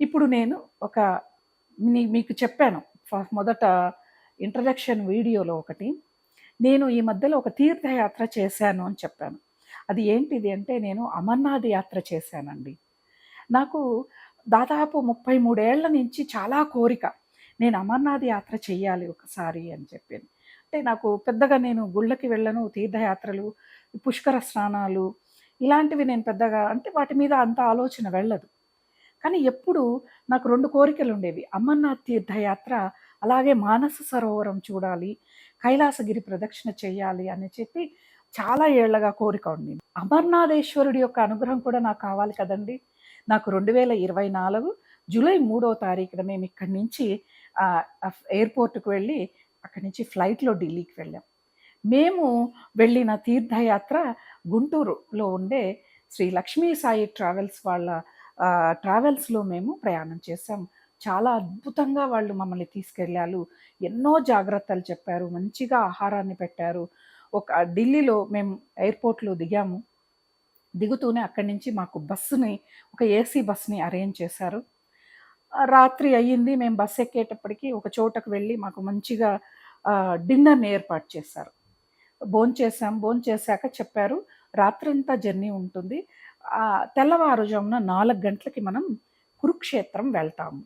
ఇప్పుడు నేను ఒక మీ మీకు చెప్పాను. ఫ- మొదట ఇంట్రడక్షన్ వీడియోలో ఒకటి. నేను ఈ మధ్యలో ఒక తీర్థయాత్ర చేశాను అని చెప్పాను. అది ఏంటిది అంటే నేను అమర్నాథ్ యాత్ర చేశానండి. నాకు దాదాపు ముప్పై మూడేళ్ళ నుంచి చాలా కోరిక నేను అమర్నాథ్ యాత్ర చెయ్యాలి ఒకసారి అని చెప్పాను. అంటే నాకు పెద్దగా నేను గుళ్ళకి వెళ్ళను తీర్థయాత్రలు పుష్కర స్నానాలు ఇలాంటివి నేను పెద్దగా అంటే వాటి మీద అంత ఆలోచన వెళ్ళదు. కానీ ఎప్పుడు నాకు రెండు కోరికలు ఉండేవి అమర్నాథ్ తీర్థయాత్ర అలాగే మానస సరోవరం చూడాలి కైలాసగిరి ప్రదక్షిణ చేయాలి అని చెప్పి చాలా ఏళ్ళగా కోరిక ఉంది అమర్నాథేశ్వరుడి యొక్క అనుగ్రహం కూడా నాకు కావాలి కదండి. నాకు రెండు వేల ఇరవై నాలుగు జూలై మూడో తారీఖున మేము ఇక్కడి నుంచి ఎయిర్పోర్ట్కి వెళ్ళి అక్కడి నుంచి ఫ్లైట్లో ఢిల్లీకి వెళ్ళాం. మేము వెళ్ళిన తీర్థయాత్ర గుంటూరులో ఉండే శ్రీ లక్ష్మీ సాయి ట్రావెల్స్ వాళ్ళ ట్రావెల్స్లో మేము ప్రయాణం చేసాం చాలా అద్భుతంగా వాళ్ళు మమ్మల్ని తీసుకెళ్ళారు. ఎన్నో జాగ్రత్తలు చెప్పారు. మంచిగా ఆహారాన్ని పెట్టారు. ఒక ఢిల్లీలో మేము ఎయిర్పోర్ట్లో దిగాము. దిగుతూనే అక్కడి నుంచి మాకు బస్సుని ఒక ఏసీ బస్ని అరేంజ్ చేశారు. రాత్రి అయ్యింది. మేము బస్ ఎక్కేటప్పటికి ఒక చోటకు వెళ్ళి మాకు మంచిగా డిన్నర్ని ఏర్పాటు చేశారు. భోంచేసాం భోంచేశాక భోంచేసాక చెప్పారు రాత్రంతా జర్నీ ఉంటుంది. తెల్లవారుజామున నాలుగు గంటలకి మనం కురుక్షేత్రం వెళ్తాము.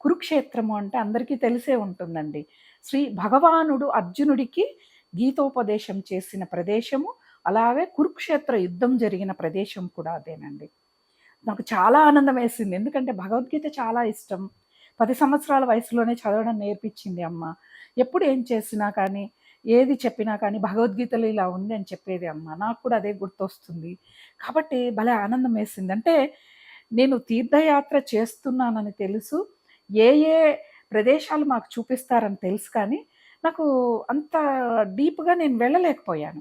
కురుక్షేత్రము అంటే అందరికీ తెలిసే ఉంటుందండి. శ్రీ భగవానుడు అర్జునుడికి గీతోపదేశం చేసిన ప్రదేశము అలాగే కురుక్షేత్ర యుద్ధం జరిగిన ప్రదేశం కూడా అదేనండి. నాకు చాలా ఆనందం వేసింది. ఎందుకంటే భగవద్గీత చాలా ఇష్టం. పది సంవత్సరాల వయసులోనే చదవడం నేర్పించింది అమ్మ. ఎప్పుడు ఏం చేసినా కానీ ఏది చెప్పినా కానీ భగవద్గీతలో ఇలా ఉంది అని చెప్పేది అమ్మ. నాకు కూడా అదే గుర్తొస్తుంది. కాబట్టి భలే ఆనందం వేసింది. అంటే నేను తీర్థయాత్ర చేస్తున్నానని తెలుసు. ఏ ఏ ప్రదేశాలు మాకు చూపిస్తారని తెలుసు కానీ నాకు అంత డీప్గా నేను వెళ్ళలేకపోయాను.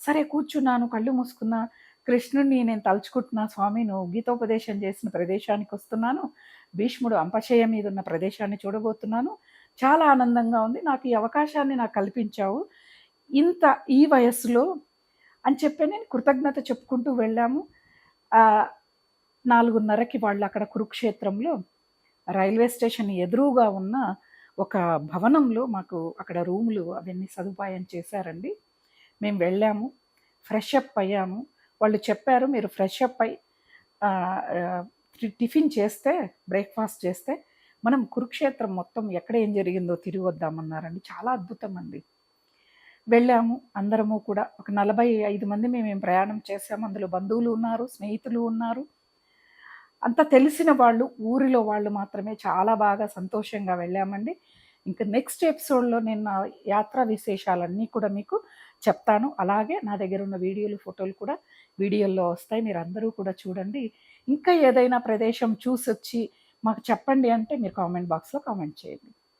సరే కూర్చున్నాను కళ్ళు మూసుకున్నా కృష్ణుడిని నేను తలుచుకుంటున్నా స్వామి నువ్వు గీతోపదేశం చేసిన ప్రదేశానికి వస్తున్నాను భీష్ముడు అంపశయ మీద ఉన్న ప్రదేశాన్ని చూడబోతున్నాను చాలా ఆనందంగా ఉంది. నాకు ఈ అవకాశాన్ని నాకు కల్పించావు. ఇంత ఈ వయస్సులో అని చెప్పి నేను కృతజ్ఞత చెప్పుకుంటూ వెళ్ళాము. నాలుగున్నరకి వాళ్ళు అక్కడ కురుక్షేత్రంలో రైల్వే స్టేషన్ ఎదురుగా ఉన్న ఒక భవనంలో మాకు అక్కడ రూములు అవన్నీ సదుపాయం చేశారండి. మేము వెళ్ళాము ఫ్రెష్ అప్ అయ్యాము. వాళ్ళు చెప్పారు మీరు ఫ్రెష్ అప్ అయి టిఫిన్ చేస్తే బ్రేక్ఫాస్ట్ చేస్తే మనం కురుక్షేత్రం మొత్తం ఎక్కడ ఏం జరిగిందో తిరిగి వద్దామన్నారండి చాలా అద్భుతం అండి వెళ్ళాము అందరము కూడా ఒక నలభై ఐదు మంది మేము ప్రయాణం చేసాము అందులో బంధువులు ఉన్నారు స్నేహితులు ఉన్నారు. అంత తెలిసిన వాళ్ళు ఊరిలో వాళ్ళు మాత్రమే చాలా బాగా సంతోషంగా వెళ్ళామండి. ఇంకా నెక్స్ట్ ఎపిసోడ్లో నేను నా యాత్రా విశేషాలన్నీ కూడా మీకు చెప్తాను. అలాగే నా దగ్గర ఉన్న వీడియోలు ఫోటోలు కూడా వీడియోల్లో వస్తాయి. మీరు అందరూ కూడా చూడండి. ఇంకా ఏదైనా ప్రదేశం చూసొచ్చి మాకు చెప్పండి అంటే మీరు కామెంట్ బాక్స్లో కామెంట్ చేయండి.